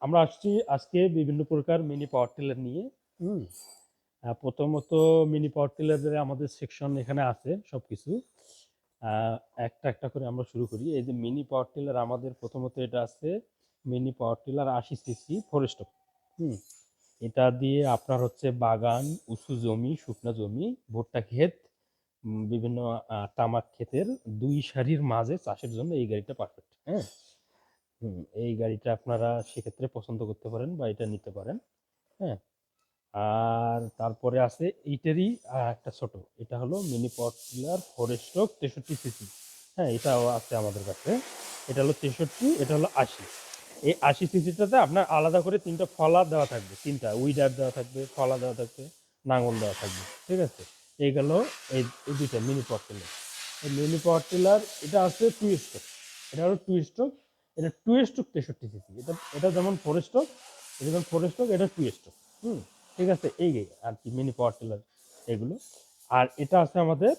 আমরা আসছি আজকে বিভিন্ন প্রকার মিনি পাওয়ার টিলার নিয়ে। হুম। প্রথমত মিনি পাওয়ার টিলারের আমাদের সেকশন এখানে আছে সবকিছু। আহ, একটা একটা করে আমরা শুরু করি। এই যে মিনি পাওয়ার টিলার আমাদের প্রথমত এটা আছে মিনি পাওয়ার টিলার আশি সিসি ফরেস্ট হুম। এটা দিয়ে আপনার হচ্ছে বাগান উঁচু জমি শুকনো জমি ভুট্টা ক্ষেত বিভিন্ন তামাক ক্ষেতের দুই সারির মাঝে চাষের জন্য এই গাড়িটা পারফেক্ট হ্যাঁ? হুম, এই গাড়িটা আপনারা সেক্ষেত্রে পছন্দ করতে পারেন বা এটা নিতে পারেন হ্যাঁ? আর তারপরে আছে এইটারই একটা ছোট। এটা হলো মিনি পাওয়ার টিলার ফোর তেষট্টি সিসি। হ্যাঁ এটাও আছে আমাদের কাছে। এটা হলো তেষট্টি এটা হলো আশি। এই আশি সিসিটাতে আপনার আলাদা করে তিনটা ফলা দেওয়া থাকবে তিনটা উইডার দেওয়া থাকবে ফলা দেওয়া থাকবে নাঙল দেওয়া থাকবে ঠিক আছে? এই গেল এই দুইটা মিনি পাওয়ার টিলার এই মিনি পাওয়ার টিলার এটা আছে টু স্ট্রোক এটা হলো টু স্ট্রোক এটা টু স্ট্রোক তেষট্টি সিসি এটা এটা যেমন ফোর স্ট্রোক এটা যেমন ফোর স্ট্রোক এটা টু স্ট্রোক হুম? ঠিক আছে? এই আর কি মিনি পাওয়ার টিলার এগুলো। আর এটা আছে আমাদের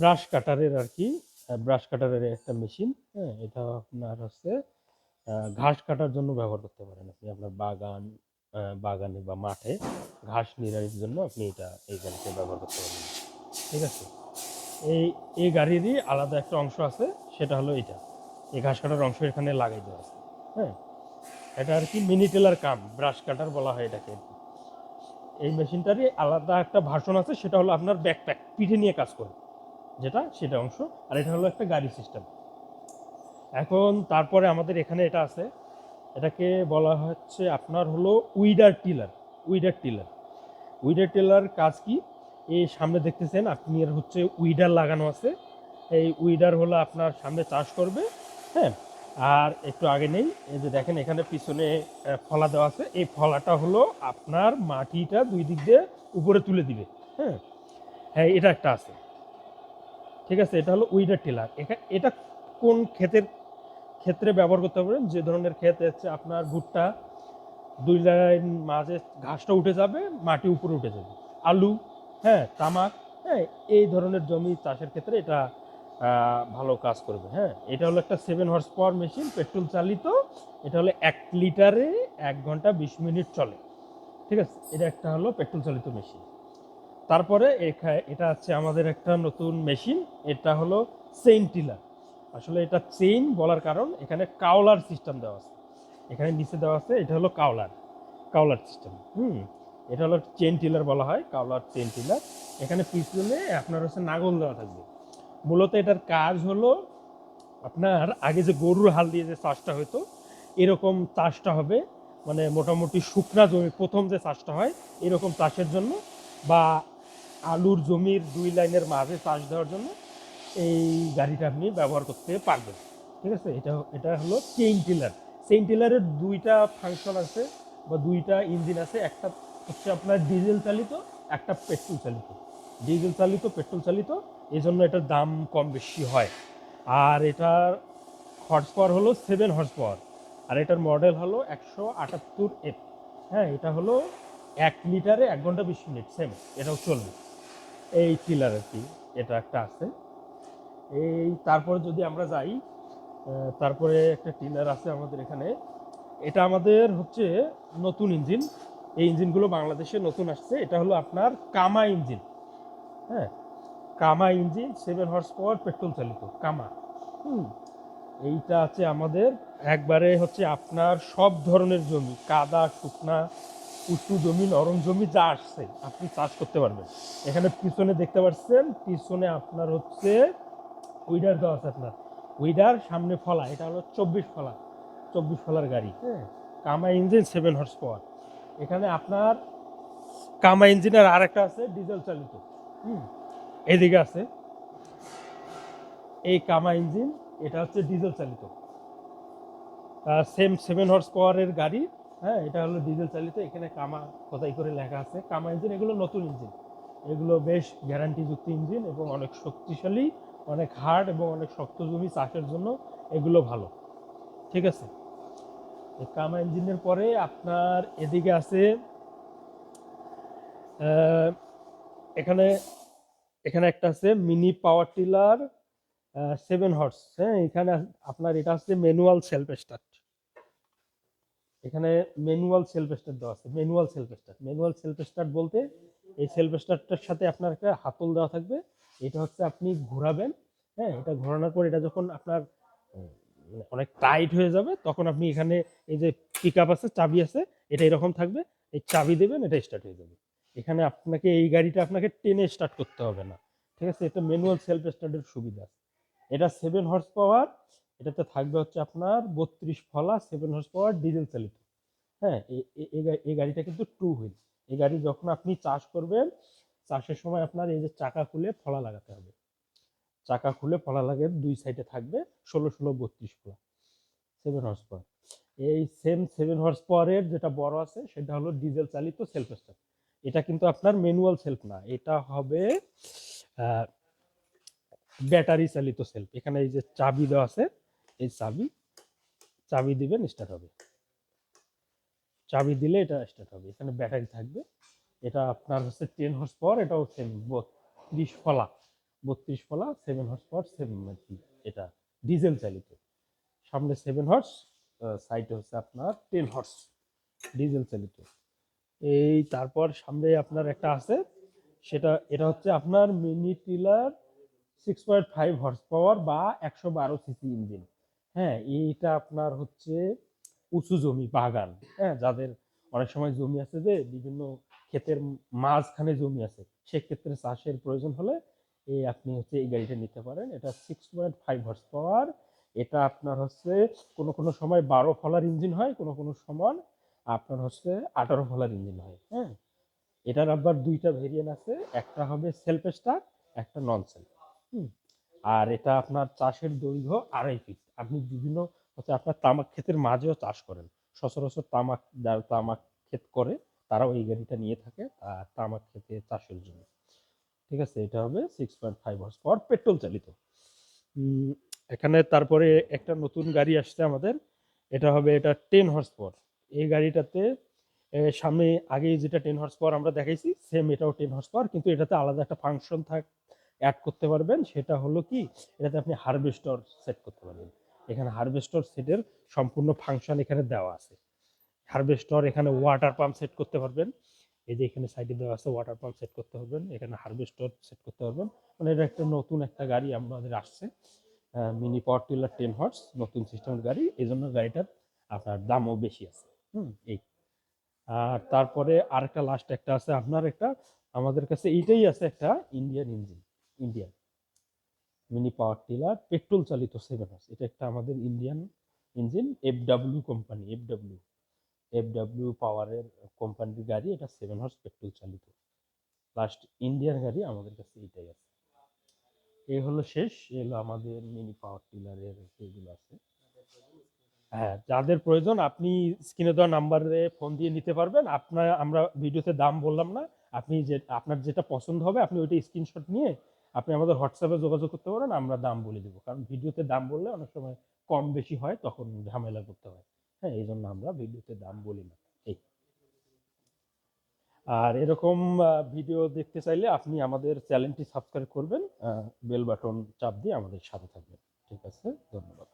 ব্রাশ কাটারের আর কি ব্রাশ কাটারের একটা মেশিন হ্যাঁ? এটা আপনার হচ্ছে ঘাস কাটার জন্য ব্যবহার করতে পারেন আপনি। আপনার বাগান বাগানে বা মাঠে ঘাস নিড়ানির জন্য আপনি এটা এই গাড়িতে ব্যবহার করতে পারেন ঠিক আছে? এই এই গাড়িরই আলাদা একটা অংশ আছে, সেটা হলো এটা। এই ঘাস কাটার অংশ এখানে লাগাই দেওয়া আছে হ্যাঁ? এটা আর কি mini tiller cum brush cutter বলা হয় এটাকে। এই মেশিনটারই আলাদা একটা ভার্সন আছে, সেটা হলো আপনার ব্যাকপ্যাক পিঠে নিয়ে কাজ করে। যেটা, সেটা অংশ। আর এটা হলো একটা গাড়ি সিস্টেম এখন তারপরে আমাদের এখানে এটা আছে। এটাকে বলা হচ্ছে আপনার হলো weeder tiller weeder tiller. Weeder tiller কাজ কি? এই সামনে দেখতেছেন, আপনি এর হচ্ছে উইডার লাগানো আছে। এই উইডার হলো আপনার সামনে চাষ করবে হ্যাঁ? আর একটু আগে নেই, এই যে দেখেন এখানে পিছনে ফলা দেওয়া আছে। এই ফলাটা হলো আপনার মাটিটা দুই দিক দিয়ে উপরে তুলে দিবে হ্যাঁ? হ্যাঁ এটা একটা আছে। ঠিক আছে, এটা হলো উইডার টিলার। এটা কোন ক্ষেতের, ক্ষেত্রে ব্যবহার করতে পারবেন? যে ধরনের ক্ষেত হচ্ছে আপনার ভুট্টা, দুই লাইন মাঝে ঘাসটা উঠে যাবে, মাটি উপরে উঠে যাবে। আলু হ্যাঁ। তামাক হ্যাঁ এই ধরনের জমি চাষের ক্ষেত্রে এটা ভালো কাজ করবে হ্যাঁ। এটা হলো একটা seven horse power machine petrol চালিত। এটা হলো এক লিটারে এক ঘণ্টা বিশ মিনিট চলে। ঠিক আছে? এটা একটা হলো পেট্রোল চালিত মেশিন তারপরে এটা হচ্ছে আমাদের একটা নতুন মেশিন এটা হলো চেইন টিলার আসলে এটা চেইন বলার কারণ এখানে কাওলার সিস্টেম দেওয়া আছে। এখানে নিচে দেওয়া আছে, এটা হলো কাওলার কাওলার সিস্টেম হুম। এটা হলো চেন টিলার বলা হয়, কাওলার চেন টিলার এখানে পিছনে আপনার হচ্ছে নাগল দেওয়া থাকবে। মূলত এটার কাজ হলো আপনার আগে যে গরুর হাল দিয়ে যে চাষটা হতো এরকম চাষটা হবে। মানে মোটামুটি শুকনা জমি, প্রথম যে চাষটা হয়, এরকম চাষের জন্য বা আলুর জমির দুই লাইনের মাঝে চাষ দেওয়ার জন্য এই গাড়িটা আপনি ব্যবহার করতে পারবেন। ঠিক আছে? এটা এটা হলো চেইন টিলার চেইন টিলারের দুইটা ফাংশন আছে বা দুইটা ইঞ্জিন আছে। একটা হচ্ছে আপনার ডিজেল চালিত, একটা পেট্রোল চালিত। ডিজেল চালিত পেট্রোল চালিত এই জন্য এটার দাম কম বেশি হয়। আর এটার হর্স পাওয়ার হলো সেভেন হর্স পাওয়ার আর এটার মডেল হলো একশো আটাত্তর এফ হ্যাঁ এটা হলো এক লিটারে এক ঘণ্টা বিশ মিনিট সেম এটাও চলবে। এই টিলার আর কি, এটা একটা আছে। এই তারপরে যদি আমরা যাই তারপরে একটা টিলার আছে আমাদের এখানে। এটা আমাদের হচ্ছে নতুন ইঞ্জিন এই ইঞ্জিনগুলো বাংলাদেশে নতুন আসছে। এটা হলো আপনার কামা ইঞ্জিন। হ্যাঁ Kama engine seven horse power petrol চালিত কামা। হুম, এইটা আছে আমাদের একবারে হচ্ছে আপনার সব ধরনের জমি, কাদা, শুকনা, উঁচু জমি, নরম জমি যা আসছে, আপনি চাষ করতে পারবেন। এখানে পিছনে দেখতে পাচ্ছেন, পিছনে আপনার হচ্ছে উইডার দেওয়া আছে আপনার। উইডার, সামনে ফলা, এটা হলো চব্বিশ ফলা, চব্বিশ ফলার গাড়ি। হ্যাঁ কামা ইঞ্জিন সেভেন হর্স পাওয়ার এখানে আপনার কামা ইঞ্জিনের আর একটা আছে ডিজেল চালিত। এদিকে আছে। এই কামা ইঞ্জিন, এটা হচ্ছে ডিজেল চালিত। সেম সেভেন হর্স পাওয়ারের গাড়ি হ্যাঁ এটা হলো ডিজেল চালিত। এখানে কামা কোথায় করে লেখা আছে? কামা ইঞ্জিন, এগুলো নতুন ইঞ্জিন। এগুলো বেশ গ্যারান্টিযুক্ত ইঞ্জিন এবং অনেক শক্তিশালী, অনেক হার্ড এবং অনেক শক্ত জমি চাষের জন্য এগুলো ভালো। ঠিক আছে? কামা ইঞ্জিনের পরে আপনার এদিকে আছে এখানে এখানে একটা আছে mini power tiller seven horse হ্যাঁ? এখানে আপনার এটা হচ্ছে ম্যানুয়াল সেলফ স্টার্ট এখানে ম্যানুয়াল সেলফ স্টার্ট দেওয়া আছে manual self start manual self start বলতে এই সেলফ স্টার্টটার সাথে আপনার একটা হাতল দেওয়া থাকবে। এটা হচ্ছে আপনি ঘোরাবেন হ্যাঁ? এটা ঘোরানোর পর এটা যখন আপনার মানে অনেক টাইট হয়ে যাবে, তখন আপনি এখানে এই যে পিক আছে, চাবি আছে, এটা এরকম থাকবে, এই চাবি দেবেন, এটা স্টার্ট হয়ে যাবে। এখানে আপনাকে এই গাড়িটা আপনাকে টেনে স্টার্ট করতে হবে না, ঠিক আছে? এটা ম্যানুয়াল সেলফ স্টার্টের সুবিধা। এটা সেভেন হর্স পাওয়ার এটাতে থাকবে হচ্ছে আপনার বত্রিশ ফলা সেভেন হর্স পাওয়ার ডিজেল চালিত হ্যাঁ এই গাড়িটা কিন্তু টু হুইল এই গাড়ি যখন আপনি চাষ করবেন, চাষের সময় আপনার এই যে চাকা খুলে ফলা লাগাতে হবে। চাকা খুলে ফলা লাগে দুই সাইডে থাকবে ষোলো ষোলো বত্রিশ ফলা সেভেন হর্স পাওয়ার এই সেম সেভেন হর্স পাওয়ারের যেটা বড় আছে সেটা হলো ডিজেল চালিত সেলফ স্টার্ট এটা কিন্তু আপনার ম্যানুয়াল সেলফ না, এটা হবে ব্যাটারি চালিত সেলফ এখানে এই যে চাবি দেওয়া আছে, এই চাবি চাবি দিবেন স্টার্ট হবে। চাবি দিলে এটা স্টার্ট হবে, এখানে ব্যাটারি থাকবে। এটা আপনার হচ্ছে টেন হর্স পাওয়ার এটাও সেম বত্রিশ ফলা বত্রিশ ফলা সেভেন হর্স পাওয়ার সেভেন এটা ডিজেল চালিত। সামনে সেভেন হর্স সাইডে হচ্ছে আপনার টেন হর্স ডিজেল চালিত। এই তারপর সামনে আপনার একটা আছে, সেটা, এটা হচ্ছে আপনার mini tiller six point five horse power বা একশো বারো সিসি ইঞ্জিন হ্যাঁ এইটা আপনার হচ্ছে উঁচু জমি, বাগান। হ্যাঁ যাদের অনেক সময় জমি আছে যে, বিভিন্ন ক্ষেতের মাঝখানে জমি আছে, সেক্ষেত্রে চাষের প্রয়োজন হলে এই আপনি হচ্ছে এই গাড়িটা নিতে পারেন। এটা six point five horse power এটা আপনার হচ্ছে কোনো কোনো সময় বারো ফলার ইঞ্জিন হয়, কোনো কোনো সময় আপনার হচ্ছে আঠারো ফলার ইঞ্জিন হয় হ্যাঁ? এটার আবার দুইটা ভেরিয়েন্ট আছে। একটা হবে সেলফ স্টার্ট একটা নন সেলফ হুম। আর এটা আপনার চাষের দৈর্ঘ্য আড়াই ফিট আপনি বিভিন্ন হচ্ছে আপনার তামাক ক্ষেতের মাঝেও চাষ করেন। সচরাচর তামাক যারা তামাক ক্ষেত করে তারাও এই গাড়িটা নিয়ে থাকে আর তামাক ক্ষেতে চাষের জন্য। ঠিক আছে? এটা হবে six point five horse power petrol চালিত এখানে তারপরে একটা নতুন গাড়ি আসছে আমাদের। এটা হবে, এটা টেন হর্স পাওয়ার এই গাড়িটাতে সামনে আগে যেটা টেন হর্স পাওয়ার আমরা দেখাইছি সেম এটাও টেন হর্স পাওয়ার কিন্তু এটাতে আলাদা একটা ফাংশন থাক অ্যাড করতে পারবেন। সেটা হলো কি, এটাতে আপনি হারভেস্টর সেট করতে পারবেন। এখানে হারভেস্টর সেটের সম্পূর্ণ ফাংশন এখানে দেওয়া আছে। হারভেস্টর এখানে ওয়াটার পাম্প সেট করতে পারবেন। এই যে এখানে সাইডে দেওয়া আছে ওয়াটার পাম্প সেট করতে পারবেন এখানে হারভেস্টর সেট করতে পারবেন মানে এটা একটা নতুন একটা গাড়ি আমাদের আসছে mini power tiller ten horse নতুন সিস্টেমের গাড়ি। এই জন্য গাড়িটার আপনার দামও বেশি আছে। হুম, এই। আর তারপরে আরেকটা লাস্ট একটা আছে, আপনার একটা, আমাদের কাছে এইটাই আছে একটা Indian engine Indian mini power tiller petrol চালিত সেভেন হর্স এটা একটা আমাদের Indian engine F W company F W F W পাওয়ারের কোম্পানির গাড়ি, এটা সেভেন হর্স পেট্রোল চালিত। লাস্ট ইন্ডিয়ান গাড়ি আমাদের কাছে এইটাই আছে। এই হলো শেষ, এই হলো আমাদের মিনি পাওয়ার টিলারের যেগুলো আছে। হ্যাঁ যাদের প্রয়োজন আপনি স্ক্রিনে দেওয়া নাম্বারে ফোন দিয়ে নিতে পারবেন। আপনার, আমরা ভিডিওতে দাম বললাম না। আপনি যে, আপনার যেটা পছন্দ হবে, আপনি ওইটা স্ক্রিনশট নিয়ে আপনি আমাদের হোয়াটসঅ্যাপে যোগাযোগ করতে পারেন, আমরা দাম বলে দেবো। কারণ ভিডিওতে দাম বললে অনেক সময় কম বেশি হয়, তখন ঝামেলা করতে হয়। হ্যাঁ এই জন্য আমরা ভিডিওতে দাম বলি না। এই। আর এরকম ভিডিও দেখতে চাইলে আপনি আমাদের চ্যানেলটি সাবস্ক্রাইব করবেন বেল বাটন চাপ দিয়ে আমাদের সাথে থাকবেন। ঠিক আছে, ধন্যবাদ।